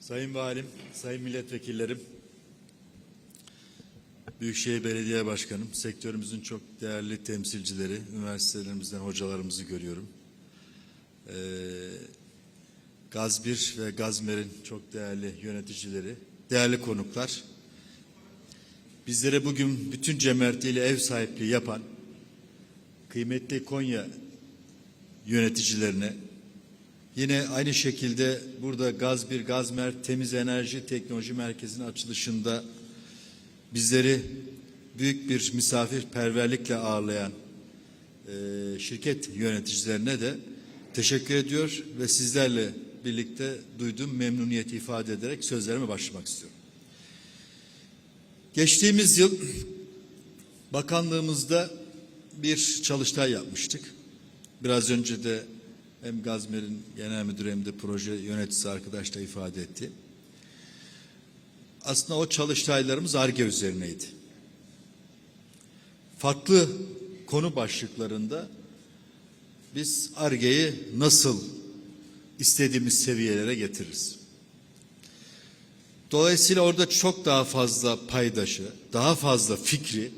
Sayın Valim, Sayın Milletvekillerim, Büyükşehir Belediye Başkanım, sektörümüzün çok değerli temsilcileri, üniversitelerimizden hocalarımızı görüyorum. Ee, Gazbir ve Gazmer'in çok değerli yöneticileri, değerli konuklar, bizlere bugün bütün cömertliğiyle ev sahipliği yapan kıymetli Konya yöneticilerine, Yine aynı şekilde burada Gazbir, Gazmer Temiz Enerji Teknoloji Merkezi'nin açılışında bizleri büyük bir misafirperverlikle ağırlayan e, şirket yöneticilerine de teşekkür ediyor ve sizlerle birlikte duyduğum memnuniyeti ifade ederek sözlerime başlamak istiyorum. Geçtiğimiz yıl bakanlığımızda bir çalıştay yapmıştık. Biraz önce de hem Gazmer'in genel müdürü hem de proje yöneticisi arkadaş da ifade etti. Aslında o çalıştaylarımız ARGE üzerineydi. Farklı konu başlıklarında biz ARGE'yi nasıl istediğimiz seviyelere getiririz? Dolayısıyla orada çok daha fazla paydaşı, daha fazla fikri,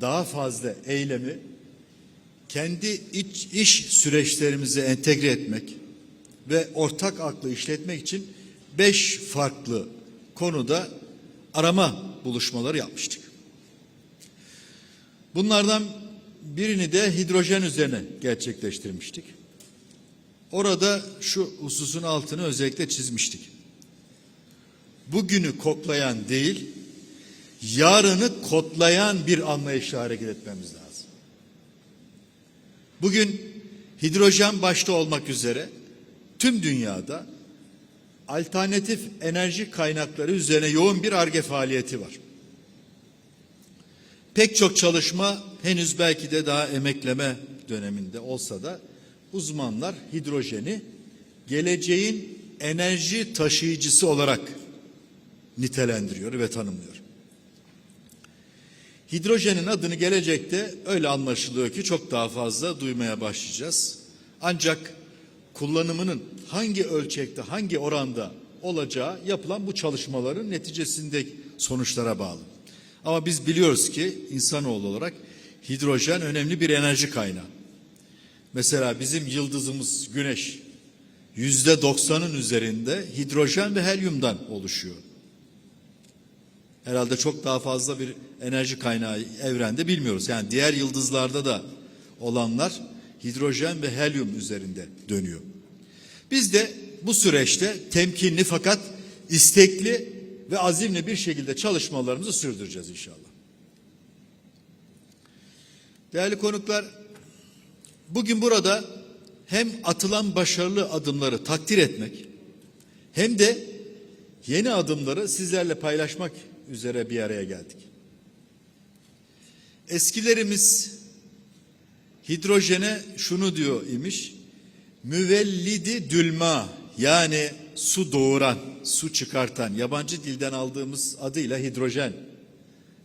daha fazla eylemi kendi iç, iş süreçlerimize entegre etmek ve ortak aklı işletmek için beş farklı konuda arama buluşmaları yapmıştık. Bunlardan birini de hidrojen üzerine gerçekleştirmiştik. Orada şu hususun altını özellikle çizmiştik. Bugünü koklayan değil, yarını kodlayan bir anlayışla hareket etmemiz lazım. Bugün hidrojen başta olmak üzere tüm dünyada alternatif enerji kaynakları üzerine yoğun bir arge faaliyeti var. Pek çok çalışma henüz belki de daha emekleme döneminde olsa da uzmanlar hidrojeni geleceğin enerji taşıyıcısı olarak nitelendiriyor ve tanımlıyor. Hidrojenin adını gelecekte öyle anlaşılıyor ki çok daha fazla duymaya başlayacağız. Ancak kullanımının hangi ölçekte, hangi oranda olacağı yapılan bu çalışmaların neticesindeki sonuçlara bağlı. Ama biz biliyoruz ki insanoğlu olarak hidrojen önemli bir enerji kaynağı. Mesela bizim yıldızımız Güneş yüzde doksanın üzerinde hidrojen ve helyumdan oluşuyor. Herhalde çok daha fazla bir enerji kaynağı evrende bilmiyoruz. Yani diğer yıldızlarda da olanlar hidrojen ve helyum üzerinde dönüyor. Biz de bu süreçte temkinli fakat istekli ve azimli bir şekilde çalışmalarımızı sürdüreceğiz inşallah. Değerli konuklar, bugün burada hem atılan başarılı adımları takdir etmek hem de yeni adımları sizlerle paylaşmak üzere bir araya geldik. Eskilerimiz hidrojene şunu diyor imiş. Müvellidi dülma yani su doğuran, su çıkartan yabancı dilden aldığımız adıyla hidrojen.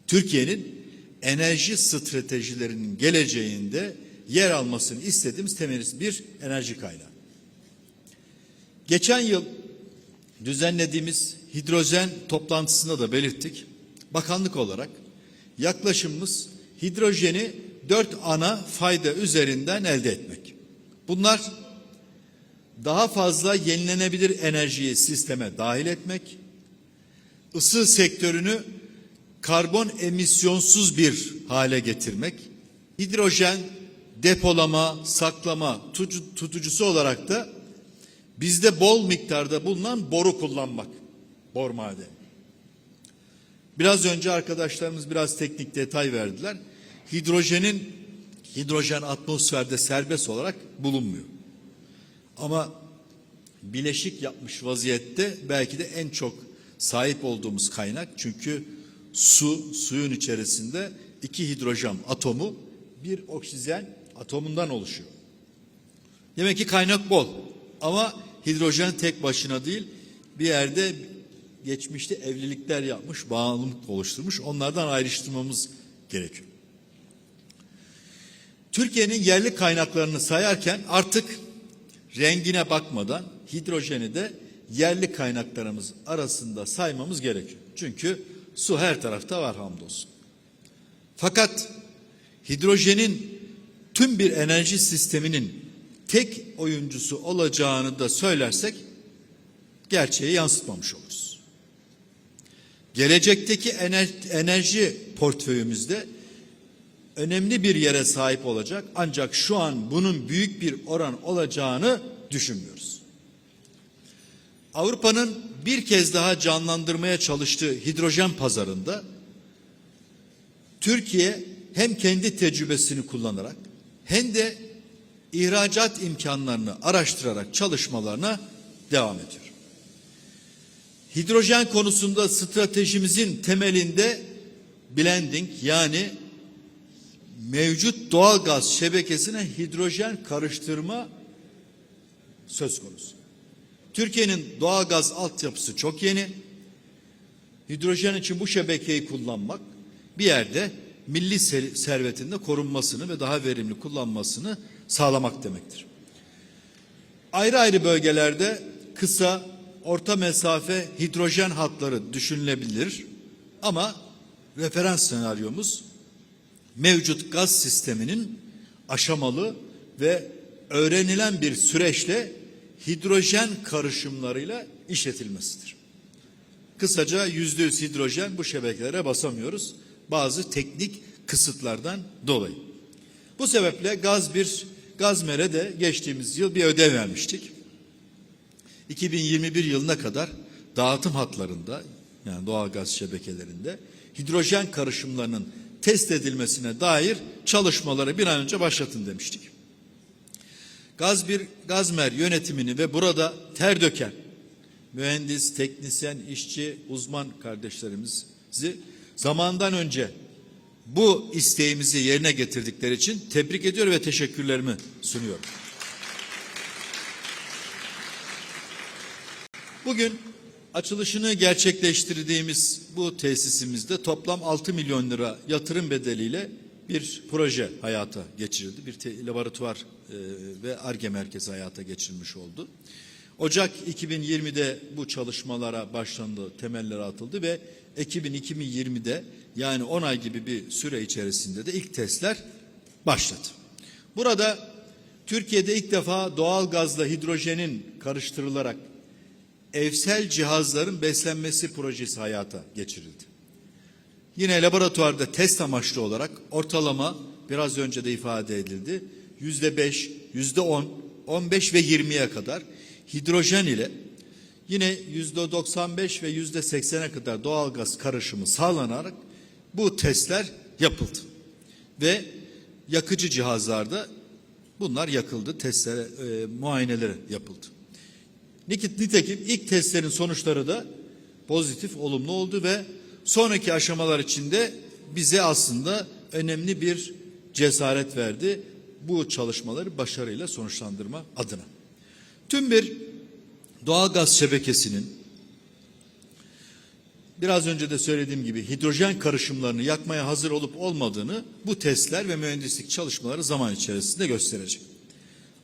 Türkiye'nin enerji stratejilerinin geleceğinde yer almasını istediğimiz temel bir enerji kaynağı. Geçen yıl düzenlediğimiz hidrojen toplantısında da belirttik. Bakanlık olarak yaklaşımımız hidrojeni dört ana fayda üzerinden elde etmek. Bunlar daha fazla yenilenebilir enerjiyi sisteme dahil etmek, ısı sektörünü karbon emisyonsuz bir hale getirmek, hidrojen depolama, saklama tutucusu olarak da bizde bol miktarda bulunan boru kullanmak. Bor madeni. Biraz önce arkadaşlarımız biraz teknik detay verdiler. Hidrojenin hidrojen atmosferde serbest olarak bulunmuyor. Ama bileşik yapmış vaziyette belki de en çok sahip olduğumuz kaynak. Çünkü su, suyun içerisinde iki hidrojen atomu bir oksijen atomundan oluşuyor. Demek ki kaynak bol. Ama hidrojen tek başına değil bir yerde geçmişte evlilikler yapmış, bağımlılık oluşturmuş. Onlardan ayrıştırmamız gerekiyor. Türkiye'nin yerli kaynaklarını sayarken artık rengine bakmadan hidrojeni de yerli kaynaklarımız arasında saymamız gerekiyor. Çünkü su her tarafta var hamdolsun. Fakat hidrojenin tüm bir enerji sisteminin tek oyuncusu olacağını da söylersek gerçeği yansıtmamış oluruz. Gelecekteki ener- enerji portföyümüzde önemli bir yere sahip olacak ancak şu an bunun büyük bir oran olacağını düşünmüyoruz. Avrupa'nın bir kez daha canlandırmaya çalıştığı hidrojen pazarında Türkiye hem kendi tecrübesini kullanarak hem de ihracat imkanlarını araştırarak çalışmalarına devam ediyor. Hidrojen konusunda stratejimizin temelinde blending yani mevcut doğal gaz şebekesine hidrojen karıştırma söz konusu. Türkiye'nin doğal gaz altyapısı çok yeni. Hidrojen için bu şebekeyi kullanmak bir yerde milli ser- servetinde korunmasını ve daha verimli kullanmasını sağlamak demektir. Ayrı ayrı bölgelerde kısa, orta mesafe hidrojen hatları düşünülebilir ama referans senaryomuz mevcut gaz sisteminin aşamalı ve öğrenilen bir süreçle hidrojen karışımlarıyla işletilmesidir. Kısaca yüzde yüz hidrojen bu şebekelere basamıyoruz. Bazı teknik kısıtlardan dolayı. Bu sebeple gaz bir Gazmer'e de geçtiğimiz yıl bir ödev vermiştik. 2021 yılına kadar dağıtım hatlarında yani doğal gaz şebekelerinde hidrojen karışımlarının test edilmesine dair çalışmaları bir an önce başlatın demiştik. Gaz bir Gazmer yönetimini ve burada ter döken mühendis, teknisyen, işçi, uzman kardeşlerimizi zamandan önce bu isteğimizi yerine getirdikleri için tebrik ediyor ve teşekkürlerimi sunuyorum. Bugün açılışını gerçekleştirdiğimiz bu tesisimizde toplam 6 milyon lira yatırım bedeliyle bir proje hayata geçirildi. Bir laboratuvar e, ve ARGE merkezi hayata geçirilmiş oldu. Ocak 2020'de bu çalışmalara başlandı, temeller atıldı ve Ekim 2020'de yani 10 ay gibi bir süre içerisinde de ilk testler başladı. Burada Türkiye'de ilk defa doğal gazla hidrojenin karıştırılarak evsel cihazların beslenmesi projesi hayata geçirildi. Yine laboratuvarda test amaçlı olarak ortalama biraz önce de ifade edildi. Yüzde beş, yüzde on, on beş ve yirmiye kadar hidrojen ile yine yüzde 95 ve yüzde 80'e kadar doğal gaz karışımı sağlanarak bu testler yapıldı. Ve yakıcı cihazlarda bunlar yakıldı, testlere, e, muayeneleri yapıldı. Nitekim ilk testlerin sonuçları da pozitif, olumlu oldu ve sonraki aşamalar içinde bize aslında önemli bir cesaret verdi bu çalışmaları başarıyla sonuçlandırma adına. Tüm bir doğalgaz şebekesinin biraz önce de söylediğim gibi hidrojen karışımlarını yakmaya hazır olup olmadığını bu testler ve mühendislik çalışmaları zaman içerisinde gösterecek.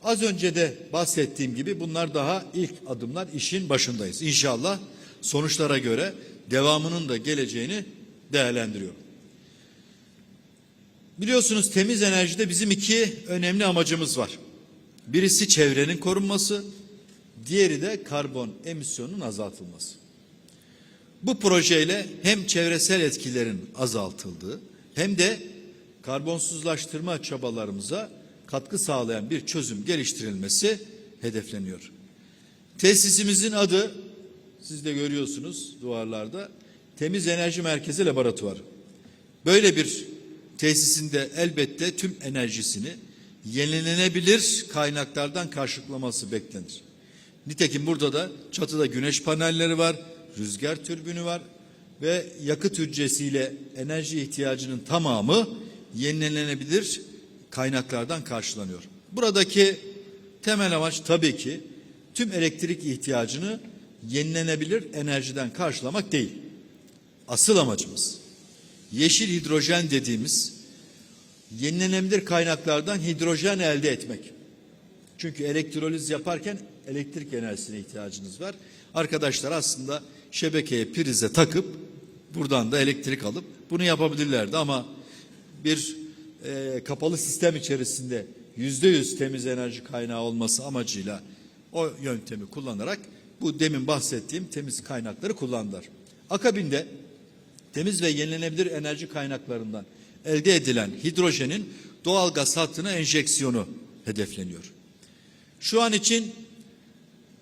Az önce de bahsettiğim gibi bunlar daha ilk adımlar işin başındayız. İnşallah sonuçlara göre devamının da geleceğini değerlendiriyorum. Biliyorsunuz temiz enerjide bizim iki önemli amacımız var. Birisi çevrenin korunması, diğeri de karbon emisyonunun azaltılması. Bu projeyle hem çevresel etkilerin azaltıldığı hem de karbonsuzlaştırma çabalarımıza katkı sağlayan bir çözüm geliştirilmesi hedefleniyor. Tesisimizin adı siz de görüyorsunuz duvarlarda Temiz Enerji Merkezi Laboratuvarı. Böyle bir tesisinde elbette tüm enerjisini yenilenebilir kaynaklardan karşılaması beklenir. Nitekim burada da çatıda güneş panelleri var, rüzgar türbünü var ve yakıt hücresiyle enerji ihtiyacının tamamı yenilenebilir kaynaklardan karşılanıyor. Buradaki temel amaç tabii ki tüm elektrik ihtiyacını yenilenebilir enerjiden karşılamak değil. Asıl amacımız yeşil hidrojen dediğimiz yenilenebilir kaynaklardan hidrojen elde etmek. Çünkü elektroliz yaparken elektrik enerjisine ihtiyacınız var. Arkadaşlar aslında şebekeye prize takıp buradan da elektrik alıp bunu yapabilirlerdi ama bir e, kapalı sistem içerisinde yüzde yüz temiz enerji kaynağı olması amacıyla o yöntemi kullanarak bu demin bahsettiğim temiz kaynakları kullandılar. Akabinde temiz ve yenilenebilir enerji kaynaklarından elde edilen hidrojenin doğal gaz hattına enjeksiyonu hedefleniyor. Şu an için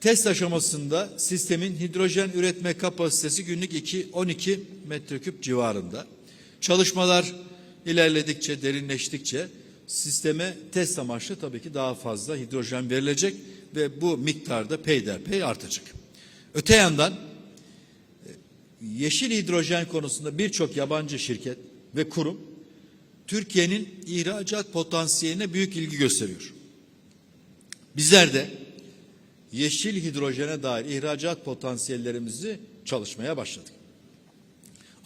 test aşamasında sistemin hidrojen üretme kapasitesi günlük 2 12 metreküp civarında. Çalışmalar ilerledikçe, derinleştikçe sisteme test amaçlı tabii ki daha fazla hidrojen verilecek ve bu miktarda peyderpey artacak. Öte yandan yeşil hidrojen konusunda birçok yabancı şirket ve kurum Türkiye'nin ihracat potansiyeline büyük ilgi gösteriyor. Bizler de yeşil hidrojene dair ihracat potansiyellerimizi çalışmaya başladık.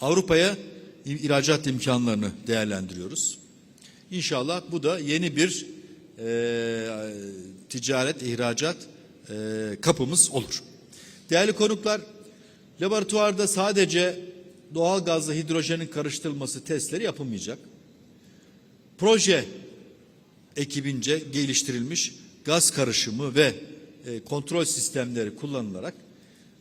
Avrupa'ya ihracat imkanlarını değerlendiriyoruz. İnşallah bu da yeni bir e, ticaret, ihracat e, kapımız olur. Değerli konuklar, laboratuvarda sadece doğal gazla hidrojenin karıştırılması testleri yapılmayacak. Proje ekibince geliştirilmiş gaz karışımı ve e, kontrol sistemleri kullanılarak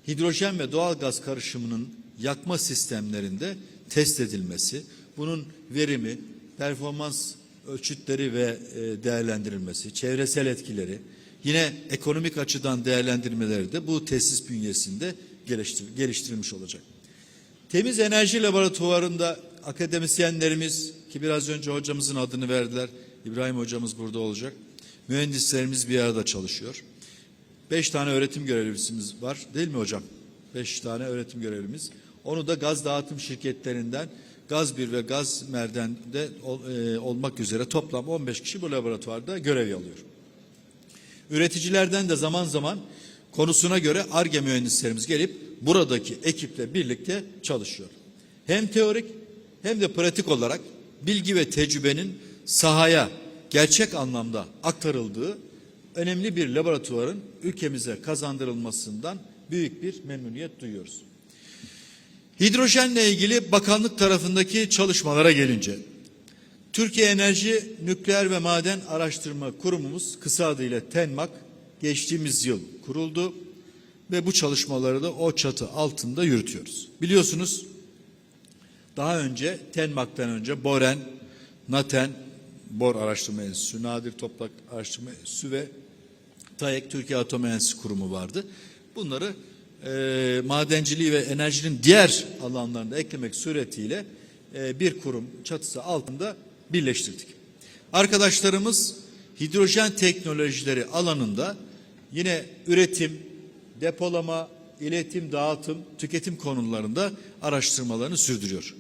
hidrojen ve doğal gaz karışımının yakma sistemlerinde test edilmesi, bunun verimi, performans ölçütleri ve e, değerlendirilmesi, çevresel etkileri, yine ekonomik açıdan değerlendirmeleri de bu tesis bünyesinde geliştir geliştirilmiş olacak. Temiz Enerji Laboratuvarı'nda akademisyenlerimiz ki biraz önce hocamızın adını verdiler. İbrahim hocamız burada olacak. Mühendislerimiz bir arada çalışıyor. Beş tane öğretim görevlisimiz var değil mi hocam? Beş tane öğretim görevlimiz. Onu da gaz dağıtım şirketlerinden Gaz 1 ve Gaz Merden'de ol, e, olmak üzere toplam 15 kişi bu laboratuvarda görev alıyor. Üreticilerden de zaman zaman konusuna göre ARGE mühendislerimiz gelip buradaki ekiple birlikte çalışıyor. Hem teorik hem de pratik olarak bilgi ve tecrübenin sahaya gerçek anlamda aktarıldığı önemli bir laboratuvarın ülkemize kazandırılmasından büyük bir memnuniyet duyuyoruz. Hidrojenle ilgili bakanlık tarafındaki çalışmalara gelince Türkiye Enerji Nükleer ve Maden Araştırma Kurumumuz kısa adıyla TENMAK geçtiğimiz yıl kuruldu ve bu çalışmaları da o çatı altında yürütüyoruz. Biliyorsunuz daha önce TENMAK'tan önce BOREN, NATEN, Bor Araştırma Enstitüsü, Nadir Toprak Araştırma Enstitüsü ve TAEK Türkiye Atom Enerjisi Kurumu vardı. Bunları e, madenciliği ve enerjinin diğer alanlarında eklemek suretiyle e, bir kurum çatısı altında birleştirdik. Arkadaşlarımız hidrojen teknolojileri alanında yine üretim, depolama, iletim, dağıtım, tüketim konularında araştırmalarını sürdürüyor.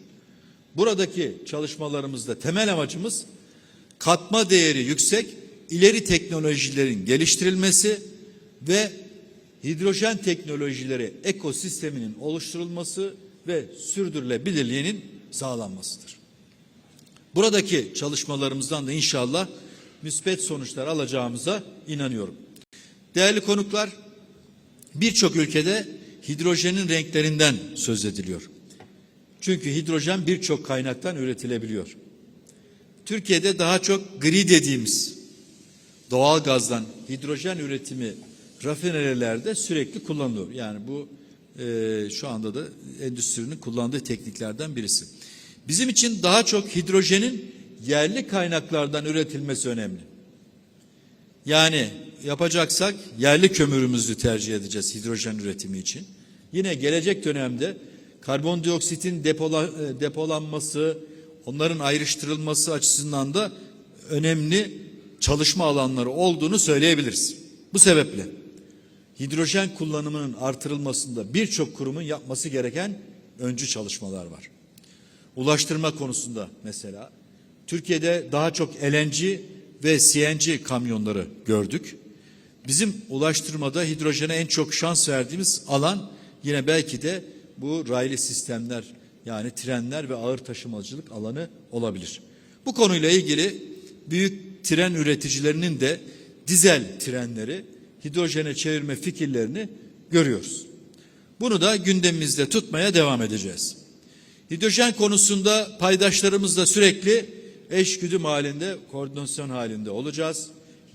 Buradaki çalışmalarımızda temel amacımız katma değeri yüksek ileri teknolojilerin geliştirilmesi ve hidrojen teknolojileri ekosisteminin oluşturulması ve sürdürülebilirliğinin sağlanmasıdır. Buradaki çalışmalarımızdan da inşallah müspet sonuçlar alacağımıza inanıyorum. Değerli konuklar, birçok ülkede hidrojenin renklerinden söz ediliyor. Çünkü hidrojen birçok kaynaktan üretilebiliyor. Türkiye'de daha çok gri dediğimiz doğal gazdan hidrojen üretimi rafinerilerde sürekli kullanılıyor. Yani bu e, şu anda da endüstrinin kullandığı tekniklerden birisi. Bizim için daha çok hidrojenin yerli kaynaklardan üretilmesi önemli. Yani yapacaksak yerli kömürümüzü tercih edeceğiz hidrojen üretimi için. Yine gelecek dönemde karbondioksitin depola, e, depolanması, onların ayrıştırılması açısından da önemli çalışma alanları olduğunu söyleyebiliriz. Bu sebeple hidrojen kullanımının artırılmasında birçok kurumun yapması gereken öncü çalışmalar var. Ulaştırma konusunda mesela Türkiye'de daha çok LNG ve CNG kamyonları gördük. Bizim ulaştırmada hidrojene en çok şans verdiğimiz alan yine belki de bu raylı sistemler yani trenler ve ağır taşımacılık alanı olabilir. Bu konuyla ilgili büyük tren üreticilerinin de dizel trenleri hidrojene çevirme fikirlerini görüyoruz. Bunu da gündemimizde tutmaya devam edeceğiz. Hidrojen konusunda paydaşlarımızla sürekli eşgüdüm halinde, koordinasyon halinde olacağız.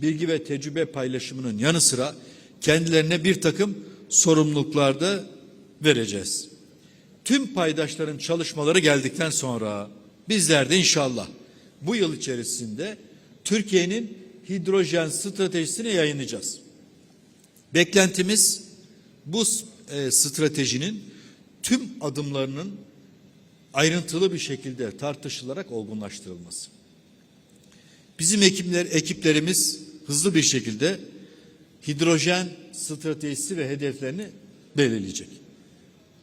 Bilgi ve tecrübe paylaşımının yanı sıra kendilerine bir takım sorumluluklar da vereceğiz. Tüm paydaşların çalışmaları geldikten sonra bizler de inşallah bu yıl içerisinde Türkiye'nin hidrojen stratejisini yayınlayacağız. Beklentimiz bu e, stratejinin tüm adımlarının ayrıntılı bir şekilde tartışılarak olgunlaştırılması. Bizim ekipler, ekiplerimiz hızlı bir şekilde hidrojen stratejisi ve hedeflerini belirleyecek.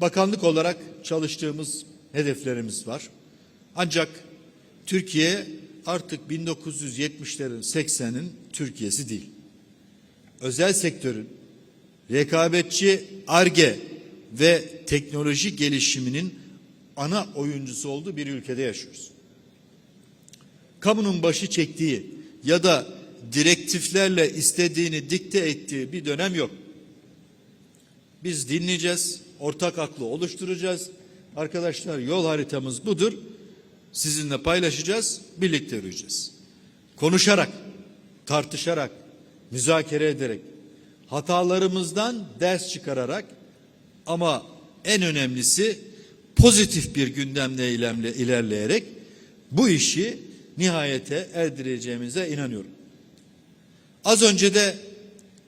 Bakanlık olarak çalıştığımız hedeflerimiz var. Ancak Türkiye artık 1970'lerin 80'in Türkiye'si değil. Özel sektörün rekabetçi ARGE ve teknoloji gelişiminin ana oyuncusu olduğu bir ülkede yaşıyoruz. Kamunun başı çektiği ya da direktiflerle istediğini dikte ettiği bir dönem yok. Biz dinleyeceğiz, ortak aklı oluşturacağız. Arkadaşlar yol haritamız budur. Sizinle paylaşacağız, birlikte yürüyeceğiz. Konuşarak, tartışarak, müzakere ederek, hatalarımızdan ders çıkararak ama en önemlisi pozitif bir gündemle eylemle ilerleyerek bu işi nihayete erdireceğimize inanıyorum. Az önce de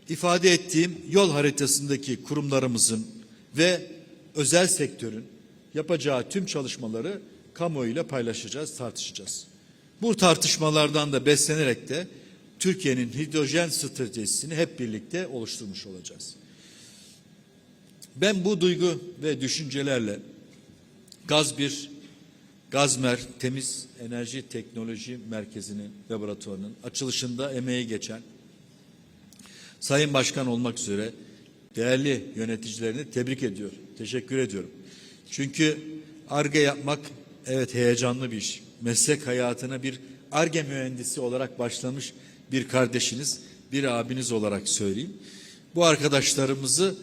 ifade ettiğim yol haritasındaki kurumlarımızın ve özel sektörün yapacağı tüm çalışmaları kamuoyuyla paylaşacağız, tartışacağız. Bu tartışmalardan da beslenerek de Türkiye'nin hidrojen stratejisini hep birlikte oluşturmuş olacağız. Ben bu duygu ve düşüncelerle Gaz 1, Gazmer Temiz Enerji Teknoloji Merkezi'nin laboratuvarının açılışında emeği geçen Sayın Başkan olmak üzere değerli yöneticilerini tebrik ediyorum. Teşekkür ediyorum. Çünkü ARGE yapmak evet heyecanlı bir iş. Meslek hayatına bir ARGE mühendisi olarak başlamış bir kardeşiniz, bir abiniz olarak söyleyeyim. Bu arkadaşlarımızı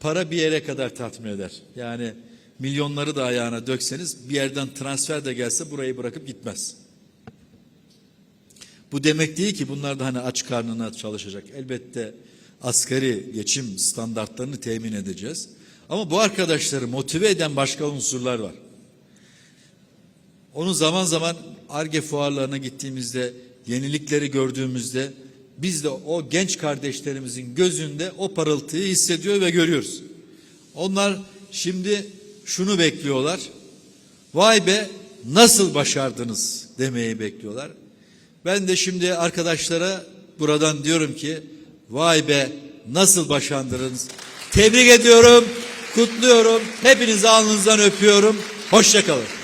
para bir yere kadar tatmin eder. Yani milyonları da ayağına dökseniz bir yerden transfer de gelse burayı bırakıp gitmez. Bu demek değil ki bunlar da hani aç karnına çalışacak. Elbette asgari geçim standartlarını temin edeceğiz. Ama bu arkadaşları motive eden başka unsurlar var. Onu zaman zaman ARGE fuarlarına gittiğimizde, yenilikleri gördüğümüzde biz de o genç kardeşlerimizin gözünde o parıltıyı hissediyor ve görüyoruz. Onlar şimdi şunu bekliyorlar. Vay be nasıl başardınız demeyi bekliyorlar. Ben de şimdi arkadaşlara buradan diyorum ki vay be nasıl başardınız. Tebrik ediyorum, kutluyorum. Hepinizi alnınızdan öpüyorum. Hoşçakalın.